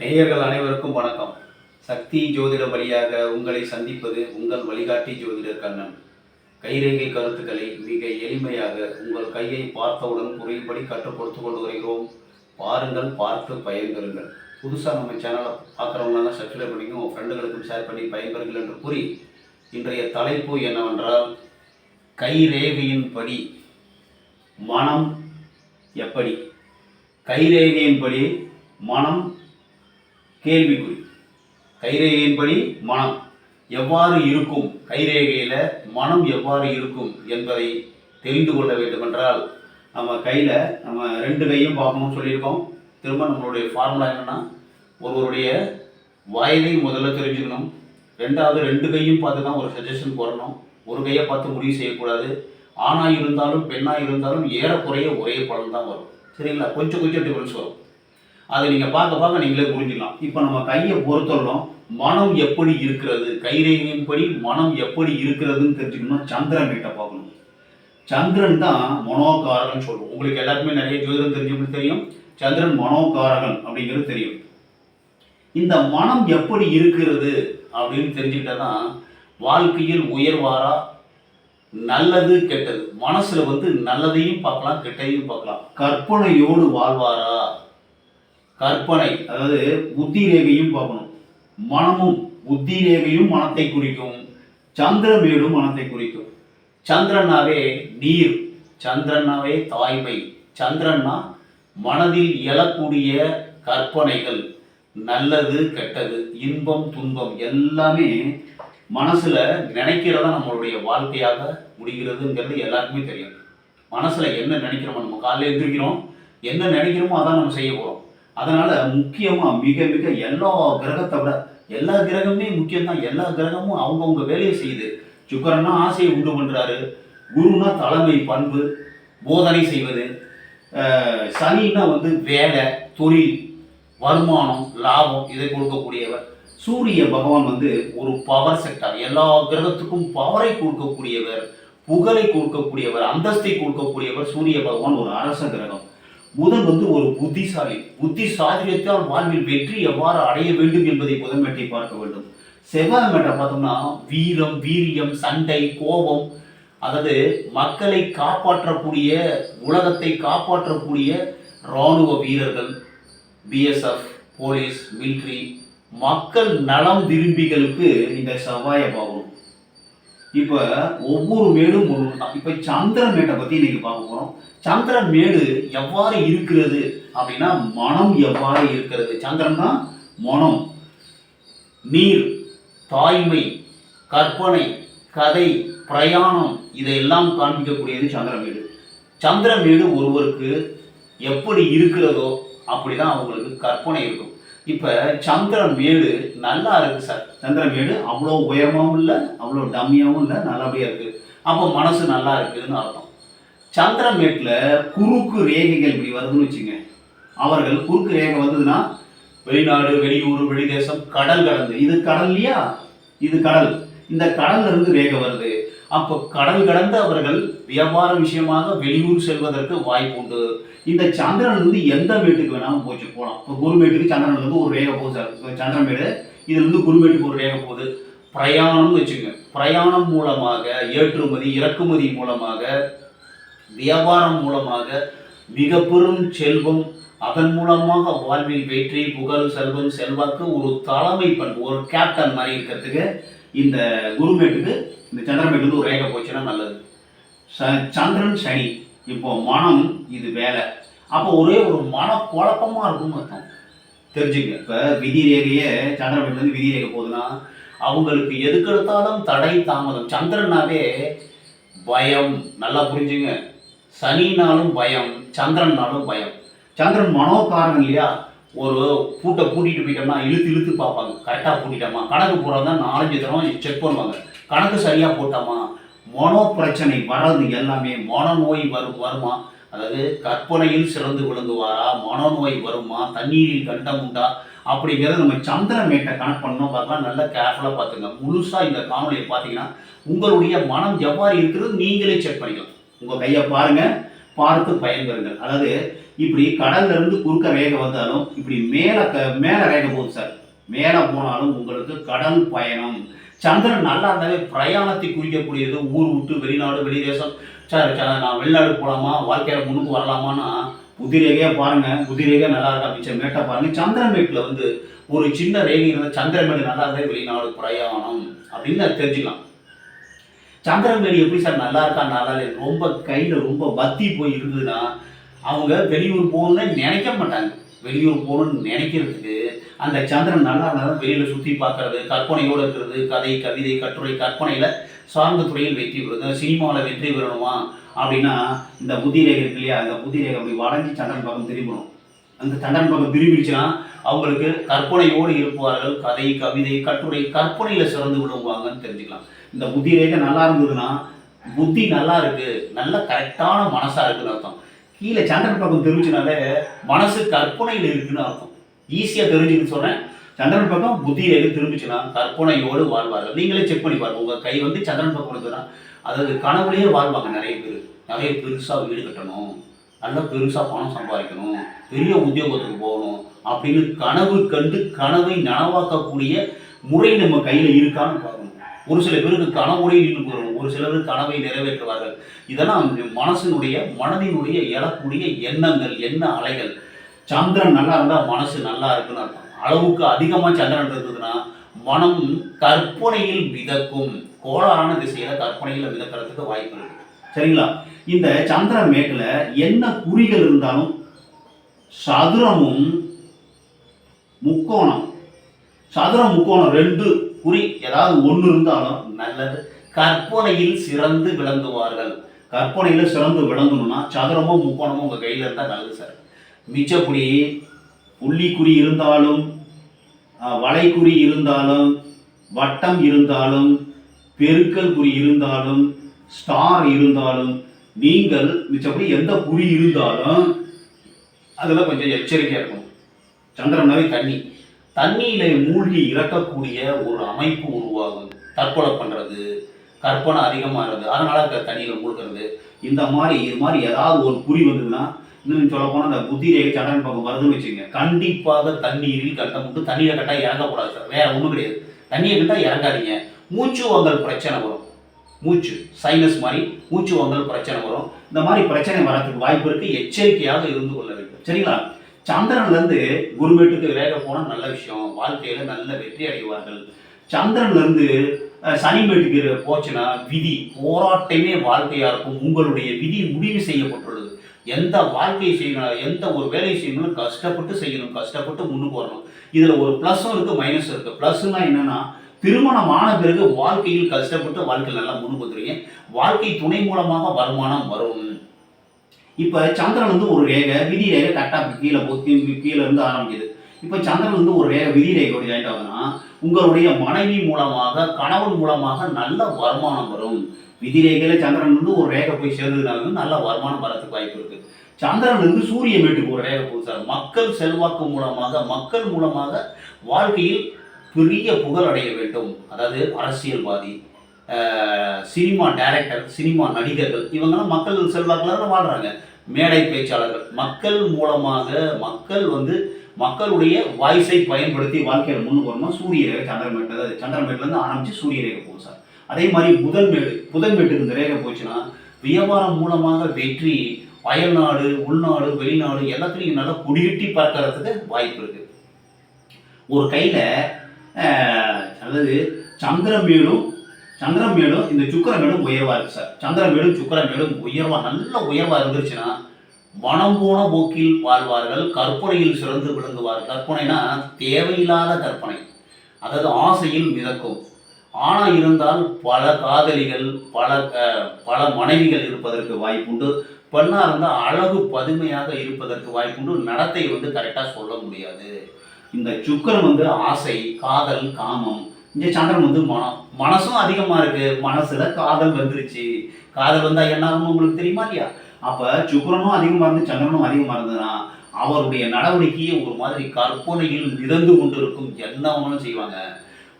நேயர்கள் அனைவருக்கும் வணக்கம். சக்தி ஜோதிடம் வழியாக உங்களை சந்திப்பது உங்கள் வழிகாட்டி ஜோதிடர் கண்ணன். கைரேகை கருத்துக்களை மிக எளிமையாக உங்கள் கையை பார்த்தவுடன் குறைபடி கற்றுக் கொடுத்து கொண்டு வருகிறோம். பாருங்கள் பார்த்து பயன்பெறுங்கள். புதுசாக நம்ம சேனலை பார்க்குறவங்களாம் சப்ஸ்கிரைப் பண்ணிங்க உங்கள் ஃப்ரெண்டுகளுக்கும் ஷேர் பண்ணி பயன்பெறுங்கள் என்று கூறி இன்றைய தலைப்பு என்னவென்றால் கைரேகையின்படி மனம் எப்படி? கைரேகையின்படி மனம் கேள்விக்குறி. கைரேகையின்படி மனம் எவ்வாறு இருக்கும்? கைரேகையில் மனம் எவ்வாறு இருக்கும் என்பதை தெரிந்து கொள்ள வேண்டுமென்றால் நம்ம கையில் நம்ம ரெண்டு கையும் பார்க்கணும்னு சொல்லியிருக்கோம். திரும்ப நம்மளுடைய ஃபார்முலா என்னென்னா ஒருவருடைய வயதை முதல்ல தெரிஞ்சுக்கணும். ரெண்டாவது ரெண்டு கையும் பார்த்து தான் ஒரு சஜஷன் போடணும். ஒரு கையை பார்த்து முடிவு செய்யக்கூடாது. ஆணாக இருந்தாலும் பெண்ணாக இருந்தாலும் ஏறக்குறைய ஒரே பலன் தான் வரும். சரிங்களா? கொஞ்சம் கொஞ்சம் டிஃபரன்ஸ் வரும். அதை நீங்கள் பார்க்க பார்க்க நீங்களே புரிஞ்சுக்கலாம். இப்போ நம்ம கையை பொறுத்தவரைக்கும் மனம் எப்படி இருக்கிறது? கைரேகையின்படி மனம் எப்படி இருக்கிறதுன்னு தெரிஞ்சுக்கணும்னா சந்திரன் கிட்ட பார்க்கணும். சந்திரன் தான் மனோகாரகன் சொல்லுவோம். உங்களுக்கு எல்லாருக்குமே நிறைய ஜோதிடம் தெரிஞ்சவங்களுக்கு தெரியும். சந்திரன் மனோகாரகன் அப்படிங்கிறது தெரியும். இந்த மனம் எப்படி இருக்கிறது அப்படின்னு தெரிஞ்சுக்கிட்டா தான் வாழ்க்கையில் உயர்வாரா நல்லது கெட்டது. மனசுல வந்து நல்லதையும் பார்க்கலாம் கெட்டதையும் பார்க்கலாம். கற்பனையோடு வாழ்வாரா? கற்பனை அதாவது புத்தி ரேகையும் பார்க்கணும். மனமும் புத்தி ரேகையும் மனத்தை குறிக்கும். சந்திரமேடும் மனத்தை குறிக்கும். சந்திரனாவே நீர் சந்திரனாவே தாய்மை சந்திரன்னா மனதில் எழக்கூடிய கற்பனைகள் நல்லது கெட்டது இன்பம் துன்பம் எல்லாமே மனசுல நினைக்கிறதா நம்மளுடைய வாழ்க்கையாக முடிகிறதுங்கிறது எல்லாருக்குமே தெரியும். மனசுல என்ன நினைக்கிறோமோ நம்ம காலையில் எழுந்திருக்கிறோம் என்ன நினைக்கிறோமோ அதான் நம்ம செய்ய போகிறோம் அதனால முக்கியமா மிக மிக எல்லா கிரகத்தை விட எல்லா கிரகமுமே முக்கியம்தான். எல்லா கிரகமும் அவங்கவுங்க வேலையை செய்யுது. சுக்கரன்னா ஆசையை உண்டு பண்றாரு. குருனா தலைமை பண்பு போதனை செய்வது. சனின்னா வந்து வேலை தொழில் வருமானம் லாபம் இதை கொடுக்கக்கூடியவர். சூரிய பகவான் வந்து ஒரு பவர் செக்டார் எல்லா கிரகத்துக்கும் பவரை கொடுக்கக்கூடியவர் புகழை கொடுக்கக்கூடியவர் அந்தஸ்தை கொடுக்கக்கூடியவர் சூரிய பகவான் ஒரு அரச கிரகம். புதன் வந்து ஒரு புத்திசாலி. புத்தி சாதுரியத்தால் வாழ்வில் வெற்றி எவ்வாறு அடைய வேண்டும் என்பதை புதன் புதன்மேட்டை பார்க்க வேண்டும். செவ்வாய் மேட்டை பார்த்தோம்னா வீரம் வீரியம் சண்டை கோபம் அதாவது மக்களை காப்பாற்றக்கூடிய உலகத்தை காப்பாற்றக்கூடிய இராணுவ வீரர்கள் பிஎஸ்எஃப் போலீஸ் மிலிட்ரி மக்கள் நலம் விரும்பிகளுக்கு இந்த செவ்வாயை பார்க்கணும் இப்போ ஒவ்வொரு மேடும் ஒன்று தான் இப்போ சந்திர மேட்டை பற்றி இன்னைக்கு பார்க்க போகிறோம் சந்திர மேடு எவ்வாறு இருக்கிறது அப்படின்னா மனம் எவ்வாறு இருக்கிறது? சந்திரன் தான் மனம் நீர் தாய்மை கற்பனை கதை பிரயாணம் இதையெல்லாம் காண்பிக்கக்கூடியது சந்திரமேடு. சந்திரமேடு ஒருவருக்கு எப்படி இருக்கிறதோ அப்படி தான் அவங்களுக்கு கற்பனை இருக்கும். இப்போ சந்திரமேடு நல்லா இருக்கு சார். சந்திரமேடு அவ்வளோ உயரமாகவும் இல்லை அவ்வளோ டம்மியாகவும் இல்லை நல்லபடியாக இருக்குது அப்போ மனசு நல்லா இருக்குதுன்னு அர்த்தம். சந்திரமேட்டில் குறுக்கு ரேகைகள் இப்படி வருதுன்னு வச்சுங்க. அவர்கள் குறுக்கு ரேகை வந்ததுன்னா வெளிநாடு வெளியூர் வெளிதேசம் கடல் கடந்து. இது கடல் இல்லையா? இது கடல். இந்த கடல்ல இருந்து ரேகை வருது. அப்போ கடல் கடந்த அவர்கள் வியாபார விஷயமாக வெளியூர் செல்வதற்கு வாய்ப்பு உண்டு. இந்த சந்திரன் வந்து எந்த மேட்டுக்கு வேணாலும் போச்சு போகலாம் இப்போ குருமேட்டுக்கு சந்திரன் வந்து ஒரு ரேகை போகுது சார். மேடு சந்திரமேடு குருமேட்டுக்கு ஒரு ரேகை போகுது. பிரயாணம்னு வச்சுக்கோங்க. பிரயாணம் மூலமாக ஏற்றுமதி இறக்குமதி மூலமாக வியாபாரம் மூலமாக மிக பெரும் செல்வம் அதன் மூலமாக வாழ்வில் வெற்றி புகழ் செல்வம் செல்வாக்கு ஒரு தலைமை பண்பு ஒரு கேப்டன் மாதிரி இருக்கிறதுக்கு இந்த குருமேட்டுக்கு இந்த சந்திரமேட்டுக்கு ஒரு ரேகை போச்சுன்னா நல்லது. ச- சந்திரன் சனி. இப்போ மனம் இது வேலை. அப்போ ஒரே ஒரு மன குழப்பமாக இருக்கும்னு அர்த்தம். தெரிஞ்சுங்க. இப்போ விதி ரேகையே சந்திரமேட்டுலேருந்து விதி ரேகை போகுதுன்னா அவங்களுக்கு எதுக்கெடுத்தாலும் தடை தாமதம். சந்திரனாவே பயம். நல்லா புரிஞ்சுங்க. சனினாலும் பயம் சந்திரன்னாலும் பயம். சந்திரன் மனோகாரன் இல்லையா? ஒரு பூட்டை பூட்டிட்டு போயிட்டோம்னா இழுத்து இழுத்து பார்ப்பாங்க. கரெக்டாக பூட்டிட்டோமா? கணக்கு போடுறதா நாலஞ்சு தடவை செக் பண்ணுவாங்க. கணக்கு சரியாக போட்டோமா? மனோ பிரச்சனை வர்றது எல்லாமே மனநோய் வரும் வருமா? அதாவது கற்பனையில் சிறந்து விழுந்துவாரா மனநோய் வருமா? தண்ணீரில் கண்டம் உண்டா? அப்படிங்கிறத நம்ம சந்திரன் மேட்டை கணக்கு பண்ணோம். பார்க்கலாம். நல்லா கேர்ஃபுல்லாக பார்த்துங்க. முழுசாக இந்த காணொலியை பார்த்தீங்கன்னா உங்களுடைய மனம் எவ்வாறு இருக்கிறது நீங்களே செக் பண்ணிக்கலாம். உங்கள் கையை பாருங்கள் பார்த்து பயன்பெறுங்கள். அதாவது இப்படி கடல்ல இருந்து குறுக்க ரேகை வந்தாலும் இப்படி மேல மேல ரேகை போகுது சார். மேல போனாலும் உங்களுக்கு கடல் பயணம். சந்திரன் நல்லா இருந்தாவே பிரயாணத்தை குறிக்கக்கூடியது. ஊர் விட்டு வெளிநாடு வெளிதேசம் சார் சார் நான் வெளிநாடு போகலாமா வாழ்க்கையில முன்னுக்கு வரலாமான்னா புதிரேகையா பாருங்க. புத்தி நல்லா இருக்கா மிச்சம் மேட்டை பாருங்க. சந்திரமேட்டில் வந்து ஒரு சின்ன ரேகை இருந்தால் சந்திரமேடு நல்லா இருந்தால் வெளிநாடு பிரயாணம் அப்படின்னு தெரிஞ்சுக்கலாம். சந்திரமேடு எப்படி சார் நல்லா இருக்கா நல்லா இல்லை ரொம்ப கையில் ரொம்ப வத்தி போய் இருந்ததுன்னா அவங்க வெளியூர் போகணும்னு நினைக்க மாட்டாங்க. வெளியூர் போகணும்னு நினைக்கிறதுக்கு அந்த சந்திரன் நல்லா இருந்தால் வெளியில் சுற்றி பார்க்கறது கற்பனையோடு இருக்கிறது கதை கவிதை கட்டுரை கற்பனையில் சார்ந்த துறையில் வெற்றி பெறுது. சினிமாவில் வெற்றி பெறணுமா? அப்படின்னா இந்த புத்திரேகை இருக்கு இல்லையா? அந்த புத்திரேகை அப்படி வளைஞ்சி சந்திரன் பக்கம் திரும்பணும். அந்த தண்டன் பக்கம் திரும்பிடுச்சுன்னா அவங்களுக்கு கற்பனையோடு இருப்பார்கள் கதை கவிதை கட்டுரை கற்பனையில் சிறந்து விடுவாங்கன்னு தெரிஞ்சுக்கலாம். இந்த புத்தி ரேகை நல்லா இருந்ததுன்னா புத்தி நல்லா இருக்கு நல்ல கரெக்டான மனசாக இருக்குன்னு அர்த்தம். கீழே சந்திரன் பக்கம் தெரிஞ்சுனாலே மனசு கற்பனையில் இருக்குன்னு அர்த்தம். ஈஸியாக தெரிஞ்சுன்னு சொல்கிறேன் சந்திரன் பக்கம் புத்தி ரேகை திரும்பிச்சுன்னா கற்பனையோடு வாழ்வார்கள். நீங்களே செக் பண்ணி பாருங்க. உங்கள் கை வந்து சந்திரன் பக்கம் இருந்ததுன்னா அதாவது கனவுலேயே வாழ்வாங்க நிறைய பேர். நிறைய பெருசாக வீடு கட்டணும். நல்லா பெருசாக பணம் சம்பாதிக்கணும் பெரிய உத்தியோகத்துக்கு போகணும் அப்படின்னு கனவு கண்டு கனவை நனவாக்கக்கூடிய முறை நம்ம கையில் இருக்கான்னு பார்க்கணும். ஒரு சில பேருக்கு கனவுடைய நின்று போயிடும். ஒரு சிலர் கனவை நிறைவேற்றுவார்கள். இதெல்லாம் மனசினுடைய மனதினுடைய எழக்கூடிய எண்ணங்கள் எண்ண அலைகள்? சந்திரன் நல்லா இருந்தால் மனசு நல்லா இருக்குன்னு அர்த்தம். அளவுக்கு அதிகமாக சந்திரன் இருந்ததுன்னா மனம் கற்பனையில் மிதக்கும். கோளாறான திசையில் கற்பனையில் மிதக்கிறதுக்கு வாய்ப்பு இருக்குது சரிங்களா? இந்த சந்திர மேட்டில் என்ன குறிகள் இருந்தாலும் சதுரமும் முக்கோணம். சதுரம் முக்கோணம் ரெண்டு குறி ஏதாவது ஒன்று இருந்தாலும் நல்லது. கற்பனையில் சிறந்து விளங்குவார்கள். கற்பனையில் சிறந்து விளங்கணும்னா சதுரமோ முக்கோணமோ உங்கள் கையில் இருந்தால் நல்லது சார் மிச்சப்படி புள்ளிக்குறி இருந்தாலும் வளைக்குறி இருந்தாலும் வட்டம் இருந்தாலும் பெருக்கல் குறி இருந்தாலும் ஸ்டார் இருந்தாலும் நீங்கள் மிச்சப்படி எந்த குறி இருந்தாலும் அதில் கொஞ்சம் எச்சரிக்கையாக இருக்கும் சந்திரனாவே தண்ணி. தண்ணியில மூழ்கி இறக்கக்கூடிய ஒரு அமைப்பு உருவாகும். தற்கொலை பண்ணுறது கற்பனை அதிகமாகிறது அதனால் இருக்கிற தண்ணியில் மூழ்கிறது. இந்த மாதிரி இது மாதிரி ஏதாவது ஒரு குறி வந்ததுன்னா இன்னும் சொல்ல போனால் அந்த புத்தி ரேகை சந்திரன் பக்கம் வருதுன்னு வச்சுங்க கண்டிப்பாக தண்ணீரில் கட்டம் விட்டு தண்ணியில் கட்டா இறங்கக்கூடாது சார். வேற ஒன்றும் கிடையாது. தண்ணியை கட்டால் இறங்காதீங்க. மூச்சு வாங்கல் பிரச்சனை வரும். மூச்சு சைனஸ் மாதிரி மூச்சு வாங்கல் பிரச்சனை வரும். இந்த மாதிரி பிரச்சனை வரதுக்கு வாய்ப்பு இருக்கு. எச்சரிக்கையாக இருந்து கொள்ள வேண்டும். சரிங்களா? சந்திரன்லேருந்து குரு வீட்டுக்கு வேக போனால் நல்ல விஷயம். வாழ்க்கையில் நல்ல வெற்றி அடைவார்கள். சந்திரன்லேருந்து சனி வீட்டுக்கு போச்சுன்னா விதி போராட்டமே வாழ்க்கையாக இருக்கும். உங்களுடைய விதி முடிவு செய்யப்பட்டுள்ளது. எந்த வாழ்க்கையை செய்யணும் எந்த ஒரு வேலையை செய்யணும் கஷ்டப்பட்டு செய்யணும் கஷ்டப்பட்டு முன்னுக்கு வரணும். இதில் ஒரு ப்ளஸ்ஸும் இருக்குது மைனஸ் இருக்குது ப்ளஸ்னா என்னென்னா திருமணம் ஆன பிறகு வாழ்க்கையில் கஷ்டப்பட்டு வாழ்க்கையில் நல்லா முன்னுக்கு வந்துருவீங்க. வாழ்க்கை துணை மூலமாக வருமானம் வரும். இப்போ சந்திரன் வந்து ஒரு ரேகை விதி ரேகை கரெக்டாக கீழே போ கீழே இருந்து ஆரம்பிக்குது. இப்போ சந்திரன் வந்து ஒரு ரேகை விதி ரேகையோட ஜாயிண்ட் ஆகுதுன்னா உங்களுடைய மனைவி மூலமாக கணவன் மூலமாக நல்ல வருமானம் வரும். விதி ரேகையில் சந்திரன் வந்து ஒரு ரேகை போய் சேர்ந்ததுனால நல்ல வருமானம் வரதுக்கு வாய்ப்பு இருக்குது சந்திரன் வந்து சூரிய வீட்டுக்கு ஒரு ரேகை போகுது சார். மக்கள் செல்வாக்கு மூலமாக மக்கள் மூலமாக வாழ்க்கையில் பெரிய புகழ் அடைய வேண்டும். அதாவது அரசியல்வாதி சினிமா டைரக்டர் சினிமா நடிகர்கள் இவங்கெல்லாம் மக்கள் செல்வாக்கில் தான் மேடை பேச்சாளர்கள் மக்கள் மூலமாக மக்கள் வந்து மக்களுடைய வாய்ஸை பயன்படுத்தி வாழ்க்கையில் முன்னுக்கு வரணும்? சூரிய ரேகை சந்திரமேட்டு அதாவது சந்திரமேட்லேருந்து ஆரம்பித்து சூரிய ரேகை போகும் சார். அதே மாதிரி புதன்மேடு புதன்மேட்டுக்கு இந்த ரேகை போச்சுன்னா வியாபாரம் மூலமாக வெற்றி அயல்நாடு உள்நாடு வெளிநாடு எல்லாத்துலேயும் நல்லா குடியிட்டி பறக்கிறதுக்கு வாய்ப்பு இருக்குது ஒரு கையில் அதாவது சந்திரமேடும் சந்திரமேடும் இந்த சுக்கிரமேடும் உயர்வாக இருக்குது சார் சந்திரமேடும் சுக்கிரமேடும் உயர்வாக நல்ல உயர்வாக இருந்துச்சுன்னா மனம் போன போக்கில் வாழ்வார்கள் கற்பனையில் சிறந்து விளங்குவார்கள். கற்பனைனா தேவையில்லாத கற்பனை. அதாவது ஆசையில் மிதக்கும். ஆனால் இருந்தால் பல காதலிகள் பல பல மனைவிகள் இருப்பதற்கு வாய்ப்புண்டு. பெண்ணாக இருந்தால் அழகு பதுமையாக இருப்பதற்கு வாய்ப்புண்டு. நடத்தை வந்து கரெக்டாக சொல்ல முடியாது. இந்த சுக்கிரன் வந்து ஆசை காதல் காமம். இந்த சந்திரன் வந்து மனம் மனசும் அதிகமாக இருக்குது மனசில் காதல் வந்துருச்சு. காதல் வந்தால் என்ன ஆகும் உங்களுக்கு தெரியுமா இல்லையா? அப்போ சுக்கரனும் அதிகமாக இருந்து சந்திரனும் அதிகமாக இருந்ததுன்னா அவருடைய நடவடிக்கையை ஒரு மாதிரி கற்பனையில் மிதந்து கொண்டு இருக்கும் என்ன செய்வாங்க.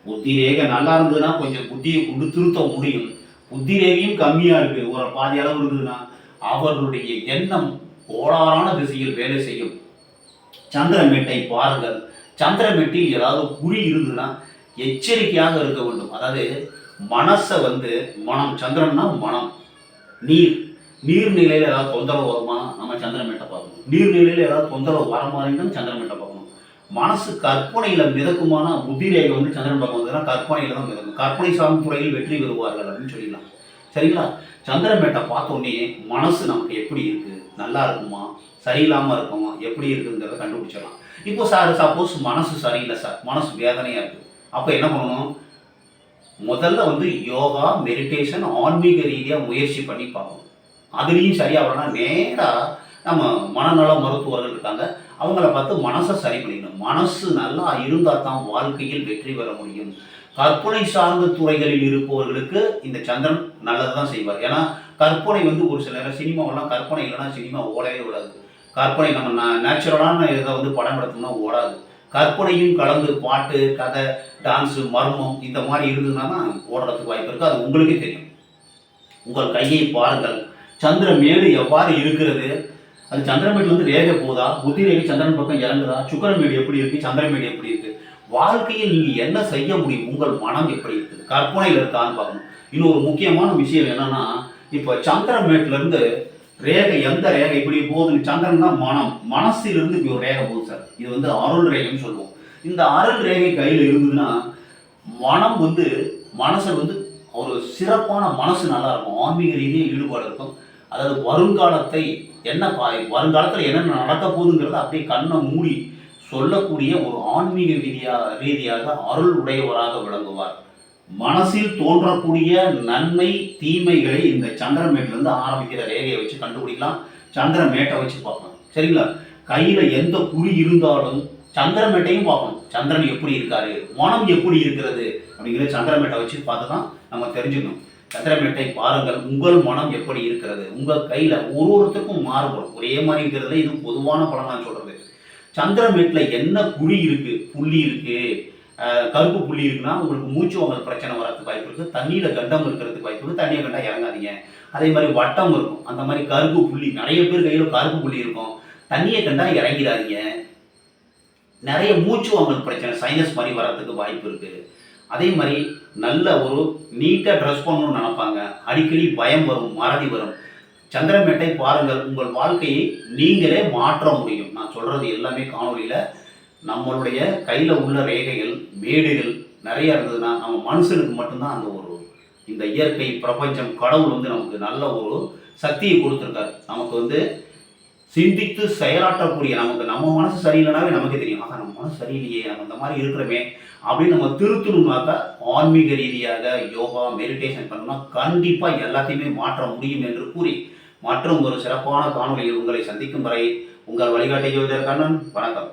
புத்தி ரேகை நல்லா இருந்ததுன்னா கொஞ்சம் புத்தியை கொண்டு திருத்த முடியும். புத்தி ரேகையும் இருக்குது ஒரு பாதி அளவு இருந்ததுன்னா அவர்களுடைய எண்ணம் கோளாறான திசையில் வேலை செய்யும். சந்திரமேட்டை பாருங்கள். சந்திரமேட்டில் ஏதாவது குறி இருந்ததுன்னா எச்சரிக்கையாக இருக்க வேண்டும். அதாவது மனசை வந்து மனம் சந்திரன்னா மனம். நீர். நீர்நிலையில் ஏதாவது தொந்தரவு வருமா? நம்ம சந்திரமேட்டை பார்க்கணும். நீர்நிலையில் ஏதாவது தொந்தரவு வர மாதிரின்னு சந்திரமேட்டை பார்க்கணும். மனசு கற்பனையில் மிதக்குமான புத்திரேகை வந்து சந்திரன் பக்கம் வந்ததுன்னா கற்பனையில் தான் மிதக்கும். கற்பனை சார்ந்த துறையில் வெற்றி பெறுவார்கள் அப்படின்னு சொல்லிடலாம். சரிங்களா? சந்திரமேட்டை பார்த்தோன்னே மனசு நமக்கு எப்படி இருக்குது நல்லா இருக்குமா? சரியில்லாமல் இருக்கோமா எப்படி இருக்குங்கிறத கண்டுபிடிச்சிடலாம். இப்போ சார் சப்போஸ் மனசு சரியில்லை சார். மனசு வேதனையாக இருக்கு. அப்போ என்ன பண்ணணும்? முதல்ல வந்து யோகா மெடிடேஷன் ஆன்மீக ரீதியாக முயற்சி பண்ணி பார்க்கணும். அதுலேயும் சரியாக வரலன்னா நேராக நம்ம மனநல மருத்துவர்கள் இருக்காங்க. அவங்கள பார்த்து மனசை சரி பண்ணிக்கணும். மனசு நல்லா இருந்தால் தான் வாழ்க்கையில் வெற்றி பெற முடியும். கற்பனை சார்ந்த துறைகளில் இருப்பவர்களுக்கு இந்த சந்திரன் நல்லது தான் செய்வார். ஏன்னா கற்பனை வந்து ஒரு சில நேரம் சினிமாவெல்லாம் கற்பனை இல்லைன்னா சினிமா ஓடவே விடாது கற்பனை நம்ம நேச்சுரலான இதை வந்து படம் எடுத்தோம்னா ஓடாது. கற்பனையும் கலந்து பாட்டு கதை டான்ஸு மர்மம் இந்த மாதிரி இருந்ததுன்னா தான் ஓடுறதுக்கு வாய்ப்பு இருக்குது அது உங்களுக்கே தெரியும். உங்கள் கையை பாருங்கள். சந்திரமேடு எவ்வாறு இருக்கிறது? அது சந்திரமேடு வந்து ரேக போதா புத்திரேகி சந்திரன் பக்கம் இறங்குதா? சுக்கரமேடு எப்படி இருக்குது சந்திரமேடு எப்படி இருக்கு? வாழ்க்கையில் நீங்கள் என்ன செய்ய முடியும்? உங்கள் மனம் எப்படி இருக்குது? கற்பனையில் இருக்கான்னு பார்க்கணும். இன்னொரு முக்கியமான விஷயம் என்னன்னா இப்போ சந்திரமேட்லேருந்து ரேகை எந்த ரேகை? இப்படி போகுதுன்னு சந்திரன் தான் மனம். மனசிலிருந்து இப்படி ஒரு ரேகை போகுது சார். இது வந்து அருள் ரேகைன்னு சொல்லுவோம். இந்த அருள் ரேகை கையில் இருந்ததுன்னா மனம் வந்து மனசில் வந்து ஒரு சிறப்பான மனசு நல்லா இருக்கும். ஆன்மீக ரீதியாக ஈடுபாடு இருக்கும். அதாவது வருங்காலத்தை என்ன வருங்காலத்தில் என்னென்ன நடக்க போகுதுங்கிறத அப்படியே கண்ணை மூடி சொல்லக்கூடிய ஒரு ஆன்மீக ரீதியாக ரீதியாக அருள் உடையவராக விளங்குவார். மனசில் தோன்றக்கூடிய நன்மை தீமைகளை இந்த சந்திரமேட்டிலிருந்து ஆரம்பிக்கிற ரேகையை வச்சு கண்டுபிடிக்கலாம். சந்திரமேட்டை வச்சு பார்க்கலாம். சரிங்களா? கையில் எந்த குறி இருந்தாலும் சந்திரமேட்டையும் பார்க்கணும். சந்திரன் எப்படி இருக்காரு? மனம் எப்படி இருக்கிறது? அப்படிங்கிற சந்திரமேட்டை வச்சு பார்த்து தான் நம்ம தெரிஞ்சுக்கணும். சந்திரமேட்டை பாருங்கள். உங்கள் மனம் எப்படி இருக்கிறது? உங்கள் கையில் ஒரு ஒருத்தருக்கும் மாறுபடும். ஒரே மாதிரி இருக்கிறதுல இது பொதுவான பலன் நான் சொல்கிறது சந்திரமேட்டில் என்ன குறி இருக்கு? புள்ளி இருக்கு. கருப்பு புள்ளி இருக்குன்னா உங்களுக்கு மூச்சு வாங்கல் பிரச்சனை வரதுக்கு வாய்ப்பு இருக்குது தண்ணியில் கண்டம் இருக்கிறதுக்கு வாய்ப்பு இருக்குது தண்ணியை கண்டா இறங்காதீங்க. அதே மாதிரி வட்டம் இருக்கும். அந்த மாதிரி கருப்பு புள்ளி நிறைய பேர் கையில் கருப்பு புள்ளி இருக்கும். தண்ணியை கண்டா இறங்கிடாதீங்க. நிறைய மூச்சு வாங்கல் பிரச்சனை சைனஸ் மாதிரி வர்றதுக்கு வாய்ப்பு இருக்குது அதே மாதிரி நல்ல ஒரு நீட்டாக ட்ரெஸ் பண்ணணும்னு நினைப்பாங்க. அடிக்கடி பயம் வரும் மறதி வரும். சந்திரமேட்டை பாருங்கள். உங்கள் வாழ்க்கையை நீங்களே மாற்ற முடியும். நான் சொல்கிறது எல்லாமே காணொலியில் நம்மளுடைய கையில் உள்ள ரேகைகள் மேடுகள் நிறைய இருந்ததுன்னா நம்ம மனுஷனுக்கு மட்டும்தான் அந்த ஒரு இந்த இயற்கை பிரபஞ்சம் கடவுள் வந்து நமக்கு நல்ல ஒரு சக்தியை கொடுத்துருக்காரு. நமக்கு வந்து சிந்தித்து செயலாற்றக்கூடிய நமக்கு நம்ம மனசு சரியில்லைனாவே நமக்கு தெரியும். ஆக நம்ம மனசு சரியில்லையே நம்ம இந்த மாதிரி இருக்கிறோமே அப்படின்னு நம்ம திருத்தணும்னாக்கா ஆன்மீக ரீதியாக யோகா மெடிடேஷன் பண்ணோம்னா கண்டிப்பாக எல்லாத்தையுமே மாற்ற முடியும் என்று கூறி மற்றும் ஒரு சிறப்பான காணொலியில் உங்களை சந்திக்கும் வரை உங்கள் வழிகாட்டி ஜோதிடர் கண்ணன். வணக்கம்.